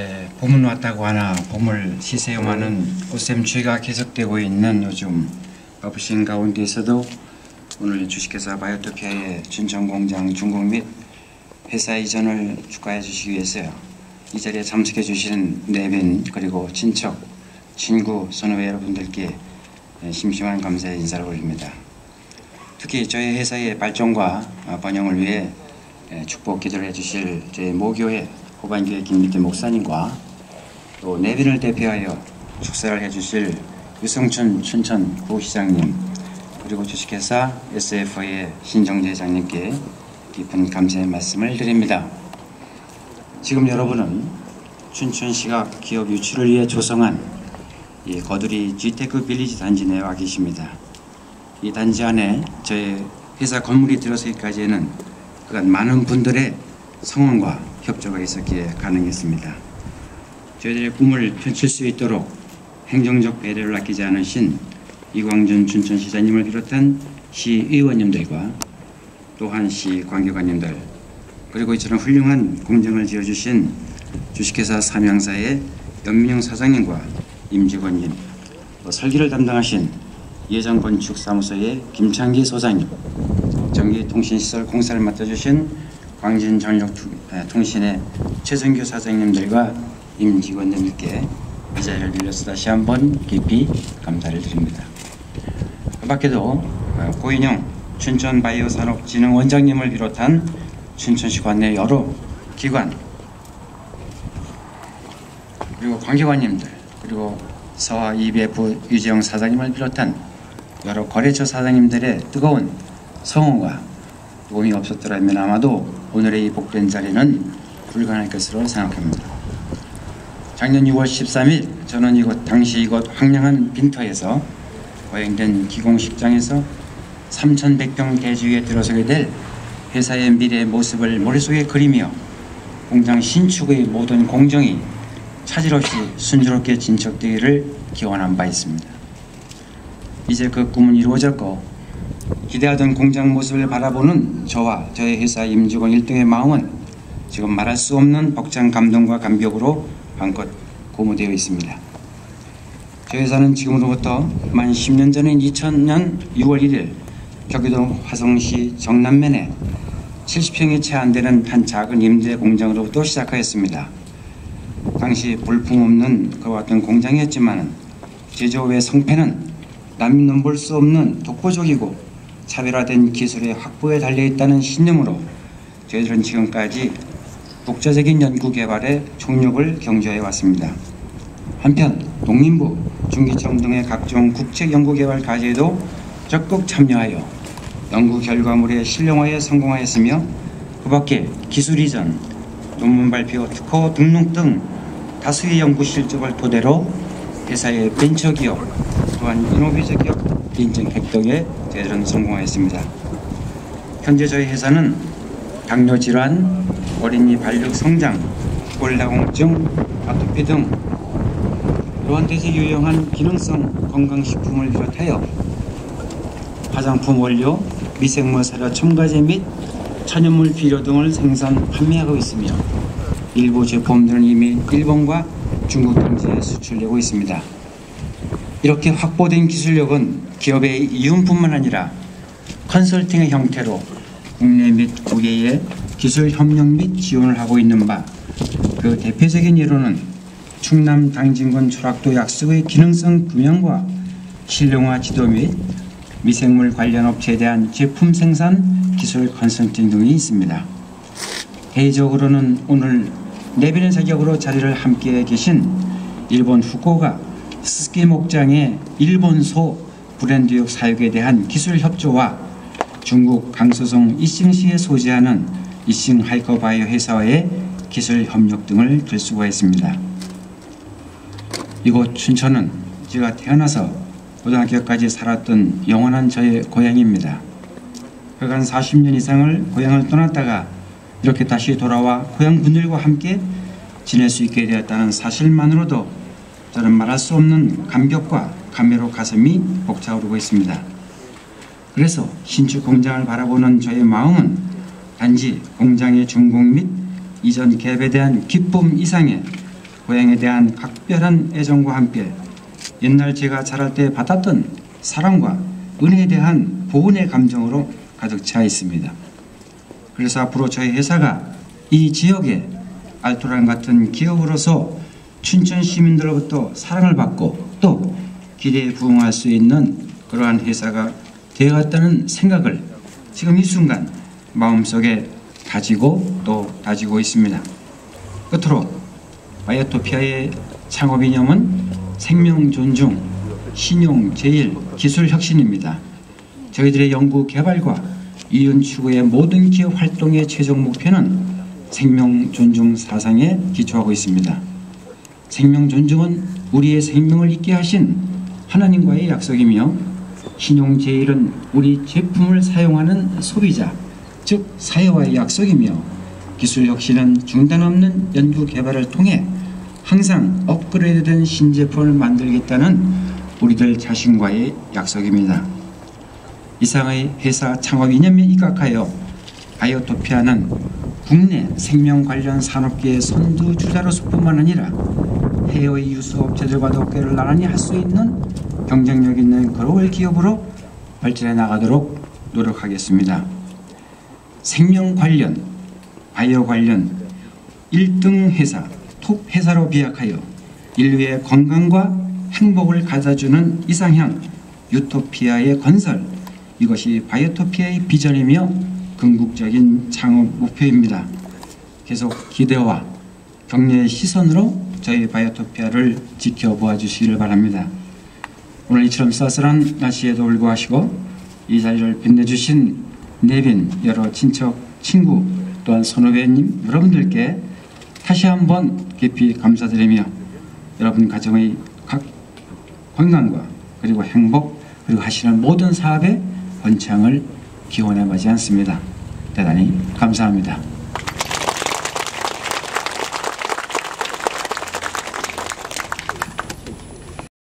에, 봄은 왔다고 하나 봄을 시세용하는 꽃샘추위가 계속되고 있는 요즘 바쁘신 가운데서도 오늘 주식회사 바이오토피아의 춘천공장 준공 및 회사 이전을 축하해 주시기 위해서요. 이 자리에 참석해 주신 내빈 그리고 친척, 친구, 선후배 여러분들께 심심한 감사의 인사를 올립니다. 특히 저희 회사의 발전과 번영을 위해 축복 기도를 해주실 저희 모교회 호반교회 김미태 목사님과 또 내빈을 대표하여 축사를 해주실 유성춘 춘천 부시장님 그리고 주식회사 SF의 신정재 장님께 깊은 감사의 말씀을 드립니다. 지금 여러분은 춘천시가 기업 유치를 위해 조성한 이 거두리 G테크 빌리지 단지 내에 와 계십니다. 이 단지 안에 저희 회사 건물이 들어서기까지는 그간 많은 분들의 성원과 협조가 있었기에 가능했습니다. 저희들의 꿈을 펼칠 수 있도록 행정적 배려를 아끼지 않으신 이광준 춘천시장님을 비롯한 시의원님들과 또한 시 관계관님들 그리고 이처럼 훌륭한 공정을 지어주신 주식회사 삼양사의 연민영 사장님과 임직원님 설계를 담당하신 예전건축사무소의 김창기 소장님 전기통신시설 공사를 맡아주신 광진전력 통신의 최성규 사장님들과 임직원님들께 이 자리를 빌려서 다시 한번 깊이 감사를 드립니다. 그 밖에도 어, 고인영 춘천바이오산업진흥 원장님을 비롯한 춘천시 관내 여러 기관 그리고 관계관님들 그리고 서화 EBF 유재영 사장님을 비롯한 여러 거래처 사장님들의 뜨거운 성원과 도움이 없었더라면 아마도 오늘의 이 복된 자리는 불가능할 것으로 생각합니다. 작년 6월 13일 저는 이곳 당시 이곳 황량한 빈터에서 거행된 기공식장에서 3,100평 대지위에 들어서게 될 회사의 미래의 모습을 머릿속에 그리며 공장 신축의 모든 공정이 차질 없이 순조롭게 진척되기를 기원한 바 있습니다. 이제 그 꿈은 이루어졌고 기대하던 공장 모습을 바라보는 저와 저의 회사 임직원 1등의 마음은 지금 말할 수 없는 벅찬 감동과 감격으로 한껏 고무되어 있습니다. 저희 회사는 지금으로부터 만 10년 전인 2000년 6월 1일 경기도 화성시 정남면에 70평이 채 안 되는 한 작은 임대 공장으로부터 시작하였습니다. 당시 볼품없는 그와 같은 공장이었지만 제조업의 성패는 남이 넘볼 수 없는 독보적이고 차별화된 기술의 확보에 달려있다는 신념으로 저희들은 지금까지 독자적인 연구 개발에 총력을 경주해 왔습니다. 한편 농림부, 중기청 등의 각종 국책 연구 개발 과제에도 적극 참여하여 연구 결과물의 실용화에 성공하였으며 그 밖에 기술 이전, 논문 발표, 특허 등록 등 다수의 연구 실적을 토대로 회사의 벤처기업 또한 이노베이션 기업 인증 획득에 저희들은 성공하였습니다. 현재 저희 회사는 당뇨 질환, 어린이 발육 성장, 골다공증, 아토피 등 노안대에 유용한 기능성 건강식품을 비롯하여 화장품 원료, 미생물 사료 첨가제 및 천연물 비료 등을 생산 판매하고 있으며 일부 제품들은 이미 일본과 중국 등지에 수출되고 있습니다. 이렇게 확보된 기술력은 기업의 이윤뿐만 아니라 컨설팅의 형태로 국내 및 국외에 기술 협력 및 지원을 하고 있는 바 그 대표적인 예로는 충남 당진군 초락도 약속의 기능성 금연과 실용화 지도 및 미생물 관련 업체에 대한 제품 생산 기술 컨설팅 등이 있습니다. 개인적으로는 오늘 내비는 사격으로 자리를 함께 계신 일본 후쿠오카 스키 목장의 일본소 브랜드역 사육에 대한 기술 협조와 중국 강서성 이싱시에 소재하는 이싱 하이커바이오 회사와의 기술 협력 등을 들수고했습니다. 이곳 춘천은 제가 태어나서 고등학교까지 살았던 영원한 저의 고향입니다. 그간 40년 이상을 고향을 떠났다가 이렇게 다시 돌아와 고향 분들과 함께 지낼 수 있게 되었다는 사실만으로도 저는 말할 수 없는 감격과 감회로 가슴이 벅차오르고 있습니다. 그래서 신축 공장을 바라보는 저의 마음은 단지 공장의 준공 및 이전 개업에 대한 기쁨 이상의 고향에 대한 각별한 애정과 함께 옛날 제가 자랄 때 받았던 사랑과 은혜에 대한 보은의 감정으로 가득 차 있습니다. 그래서 앞으로 저희 회사가 이 지역에 알토란 같은 기업으로서 춘천 시민들로부터 사랑을 받고 또 기대에 부응할 수 있는 그러한 회사가 되어갔다는 생각을 지금 이 순간 마음속에 다지고 또 다지고 있습니다. 끝으로 바이오토피아의 창업 이념은 생명 존중, 신용 제일, 기술 혁신입니다. 저희들의 연구 개발과 이윤 추구의 모든 기업 활동의 최종 목표는 생명 존중 사상에 기초하고 있습니다. 생명 존중은 우리의 생명을 있게 하신 하나님과의 약속이며 신용 제일은 우리 제품을 사용하는 소비자, 즉 사회와의 약속이며 기술 혁신은 중단 없는 연구 개발을 통해 항상 업그레이드된 신제품을 만들겠다는 우리들 자신과의 약속입니다. 이상의 회사 창업 이념에 입각하여 바이오토피아는 국내 생명 관련 산업계의 선두 주자로서뿐만 아니라 해외의 유수업체들과도 꾀를 나란히 할 수 있는 경쟁력 있는 글로벌 기업으로 발전해 나가도록 노력하겠습니다. 생명 관련, 바이오 관련 1등 회사, 톱 회사로 비약하여 인류의 건강과 행복을 가져주는 이상향 유토피아의 건설 이것이 바이오토피아의 비전이며 궁극적인 창업 목표입니다. 계속 기대와 격려의 시선으로 저희 바이오토피아를 지켜보아 주시기를 바랍니다. 오늘 이처럼 쌀쌀한 날씨에도 불구하시고 이 자리를 빛내주신 내빈 여러 친척, 친구 또한 선후배님 여러분들께 다시 한번 깊이 감사드리며 여러분 가정의 각 건강과 그리고 행복 그리고 하시는 모든 사업에 번창을 기원해 마지 않습니다. 대단히 감사합니다.